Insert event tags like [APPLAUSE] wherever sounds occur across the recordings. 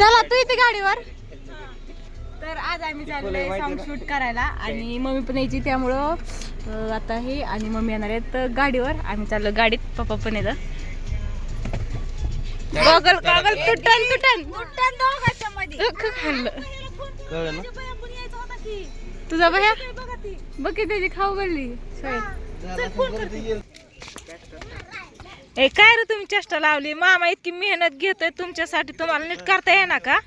चला तू इथे गाडीवर. तर आज आम्ही चाललोय सॉन्ग शूट करायला आणि मम्मी पण यायची त्यामुळं अं, आता हे आणि मम्मी येणार आहेत तर गाडीवर. आम्ही चाललो गाडीत पप्पा पण येतं गॉगल गॉगल तुटन तुटन. तुटन दोघांच्या मध्ये [LAUGHS] खाल्लं. कळलं ना? तुझा भया बघ की त्याची खाऊ गल्ली ए काय रे तुम्ही चेष्टा लावली? मामा इतकी मेहनत घेतोय तुमच्यासाठी. तुम्हाला नीट करता येणार का?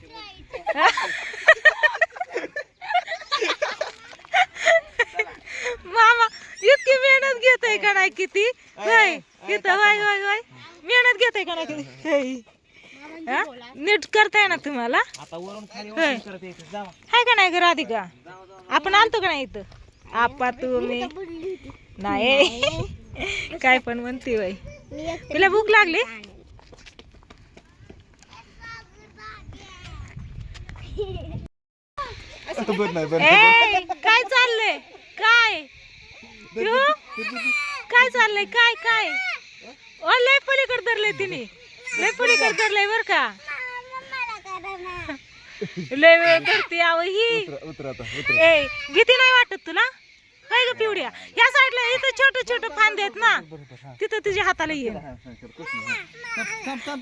मामा इतकी मेहनत घेतोय का नाही किती? होय इथं होय होय होय. मेहनत घेतोय का नाही किती? होय. हा? नीट करता येणार तुम्हाला? होय. का नाही ग राधिका? आपण आलतो का नाही इथं? आपा तुम्ही. नाही. काय पण म्हणते बाई. तुला भूक लागली? काय चाललंय? काय? काय चाललंय? काय काय? ओ लय पलीकडे धरलंय तिने. लय पलीकडे धरलंय बर का. लय वेळ धरते आव ही. ए भीती नाही वाटत तुला? काय ग पिवड्या. ह्या साईडला इथं छोट छोट फांदे आहेत ना. तिथं तुझ्या हाताला येईल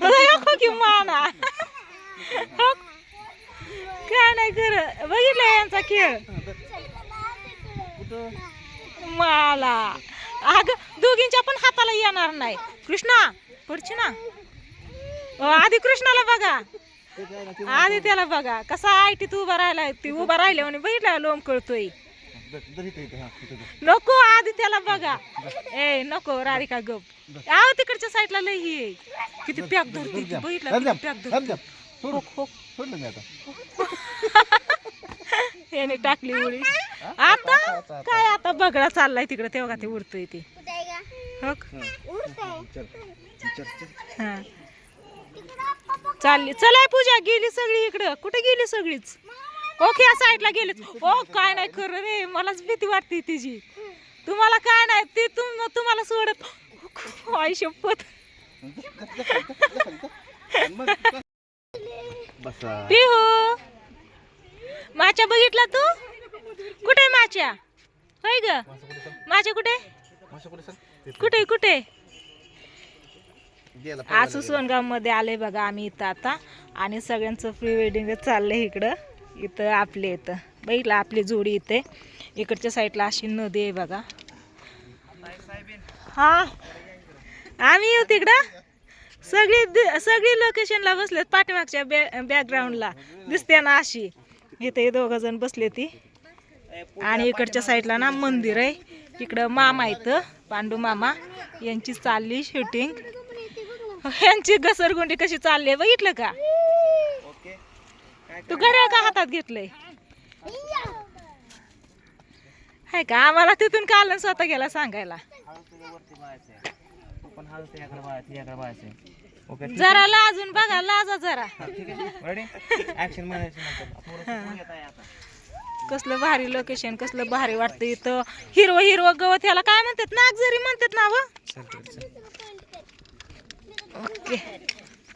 नको की माना. हो. काय नाही कर बघितलं यांचा खेळ? मला. अग दोघींच्या पण हाताला येणार नाही. कृष्णा पुढची ना. आधी कृष्णाला बघा. आधी त्याला बघा. कसा आयटीत उभा राहिला ती उभा राहिल्या म्हणे बघितला लोम कळतोय? नको आधी त्याला बघा. ए नको राधिका गप. आव तिकडच्या साईडला लय ही. किती पॅक धरते ती, बघितलं किती पॅक धरते. [LAUGHS] याने टाकली उडी. आता? काय आता? बगडा चाललाय तिकडे तेव्हा ते उडतोय ते. हा. चालली. चलाय पूजा गेली सगळी इकडं. कुठे गेली सगळीच? ओके या साईडला गेलीच. ओ काय नाही खरं रे मलाच भीती वाटते तिची. तुम्हाला काय नाही ती तुम तुम्हाला सोडत. आई शपथ. पिहू. माच्या बघितला तू? कुठे माच्या? होय ग. माझ्या कुठे? कुठे कुठे कुठे? आज सोनगावमध्ये आले बघा आम्ही इथं आता. आणि सगळ्यांचं प्री वेडिंग चाललंय इकडं. इथं आपले इथं. बघितलं आपली जोडी इथे. इकडच्या साईडला अशी नदी आहे बघा. हा. आम्ही येऊ तिकडं? सगळी सगळी लोकेशनला बसलेत पाठीमागच्या बॅ बॅकग्राऊंडला दिसते ना अशी. इथे दोघ जण बसले ती. आणि इकडच्या साईडला ना मंदिर आहे. इकडं मामा इथं पांडू मामा. यांची चालली शूटिंग यांची घसरगुंडी कशी चालली आहे बघितलं का? तू घड्याळ का हातात घेतलंय? हाय का? आम्हाला तिथून काल स्वतः गेला सांगायला. जरा लाजून बघा लाजा जरा. कसलं भारी लोकेशन कसलं भारी वाटतं इथं. हिरवं हिरवं गवत ह्याला काय म्हणतात? नाग जरी म्हणतात ना व ओके.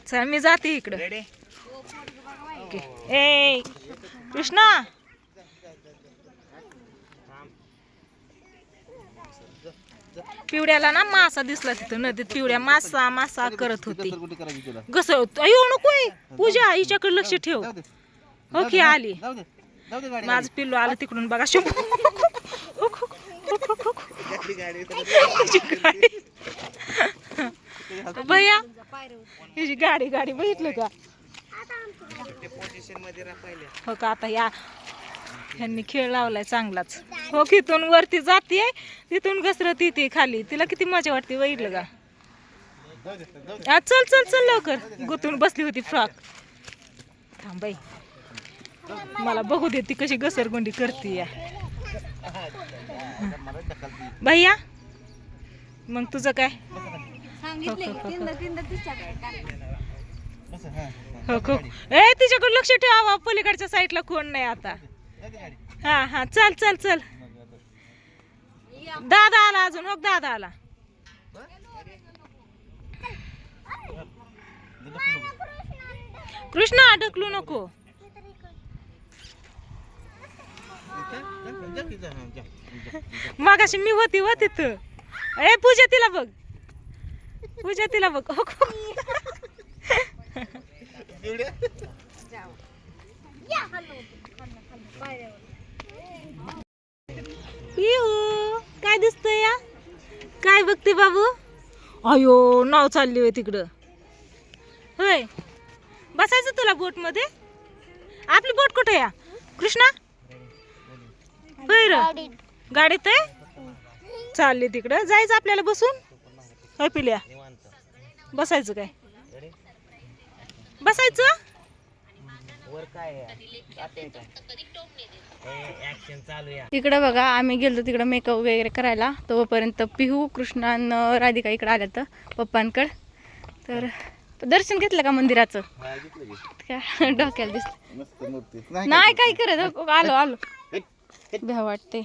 चल मी जाते इकडं. ए कृष्णा. पिवड्याला ना मासा दिसला तिथं नदीत पिवड्या मासा मासा करत होती. कुठे अयो नकोय. पूजा हिच्याकडे लक्ष ठेव. हो ओके आली. माझं पिल्लू आलं तिकडून बघा. शुभ. भैया हिची गाडी गाडी बघितलं का? पोझिशनमध्ये राहा पहिले. हो का? आता या. ह्यांनी खेळ लावलाय चांगलाच. हो तिथून वरती जाते तिथून घसरत येते खाली. तिला किती मजा वाटते का? जाऊ आ, चल चल चल लवकर. गुतून बसली होती फ्रॉक. थांब बाई. मला बघू दे ती कशी घसरगुंडी करते या. भैया मग तुझं काय? हो, हो, हो, हो. हा हो हो ए तिच्याकडे लक्ष ठेवा पलीकडच्या साईडला कोण नाही आता. हा हा चल चल चल. दादा आला अजून हो दादा आला. कृष्णा ढकलू नको. मगाशी मी होती व तिथं ए पूजा तिला बघ. पूजा तिला बघ. हो, इहू, काय दिसतंय या? काय बघते बाबू? अयो नाव चालली होय तिकडं. होय. बसायचं तुला बोटमध्ये आपली बोट कुठे या? कृष्णा? होय र. गाडीत आहे? चालली तिकडं. जायचं आपल्याला बसून? होय पिल्या. बसायचं काय? बसायचं? इकडं बघा आम्ही गेलो तिकडं मेकअप वगैरे करायला. तोपर्यंत पिहू कृष्णा आणि राधिका इकडं आल्या तर पप्पांकडं. तर दर्शन घेतलं का मंदिराचं? काय डोक्याला दिसत नाही काय करत? आलो आलो. भ्या वाटते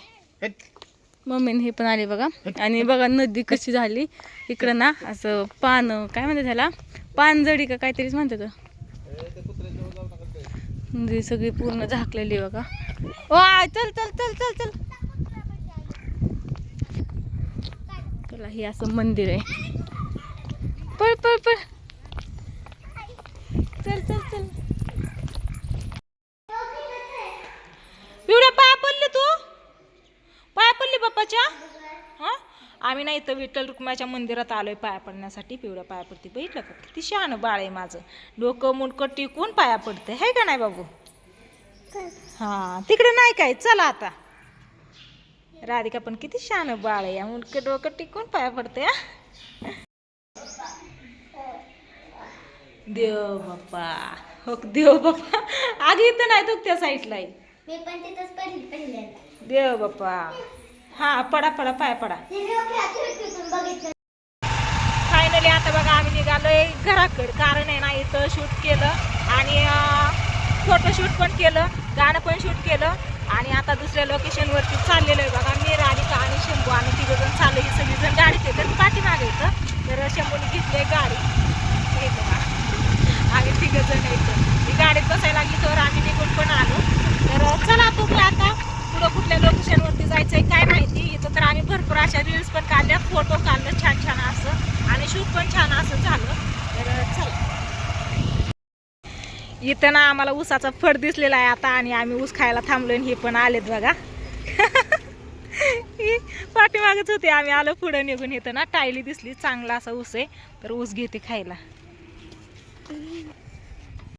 मम्मीने हे पण आले बघा. आणि बघा नदी कशी झाली. इकडं ना असं पान काय म्हणतात त्याला? पानजडी का काहीतरीच म्हणतात. नदी सगळी पूर्ण झाकलेली बघा. वा चल चल चल चल चल. चला हे असं मंदिर आहे. पळ पळ पळ. चल चल चल पिवड्या पाया पडले तू पाया पडली बाप्पाच्या हा आम्ही नाही तर विठ्ठल रुक्माच्या मंदिरात आलोय पाया पडण्यासाठी पिवड्या पाया पडते बघितलं का? किती शहाणं बाळ आहे माझं. डोकं मुंडकं टिकून पाया पडते है का नाही बाबू? हा तिकडे नाही काय? चला आता. राधिका पण किती शहाणं बाळ आहे. या मुंडकं डोकं टिकून पाया पडते हा. देव बाप्पा. हो देव बाप्पा. आधी इथं नाही तो त्या साईडला देव बाप्पा. हा पडा पडा पाय पडा. फायनली आता बघा आम्ही निघालोय घराकडे. कारण आहे ना इथं शूट केलं आणि फोटोशूट पण केलं गाणं पण शूट केलं आणि आता दुसऱ्या लोकेशनवरती चाललेलं आहे बघा. मी राधिका आणि शंभू आम्ही तिघं जण चाललो ही सगळीजण गाडीत येतात पाठीमागे येतं तर शंभूने घेतली गाडी. हे बघा. आम्ही तिघं जण येतो मी गाडीत बसायला लागली तर आम्ही निघून पण आलो तर चला बघूया आता पुढं कुठल्या लोकेशनवरती जायचंय काय माहिती इथं तर आम्ही भरपूर अशा रील्स पण काढल्या फोटो काढलं छान छान असं. आणि शूट पण छान असं झालं. तर चला. इथं ना आम्हाला ऊसाचा फड दिसलेला आहे आता आणि आम्ही ऊस खायला थांबलो आणि हे पण आलेत बघा. [LAUGHS] पाठीमागच होते. आम्ही आलो पुढं निघून. इथं ना टायली दिसली. चांगला असा ऊस आहे. तर ऊस घेते खायला.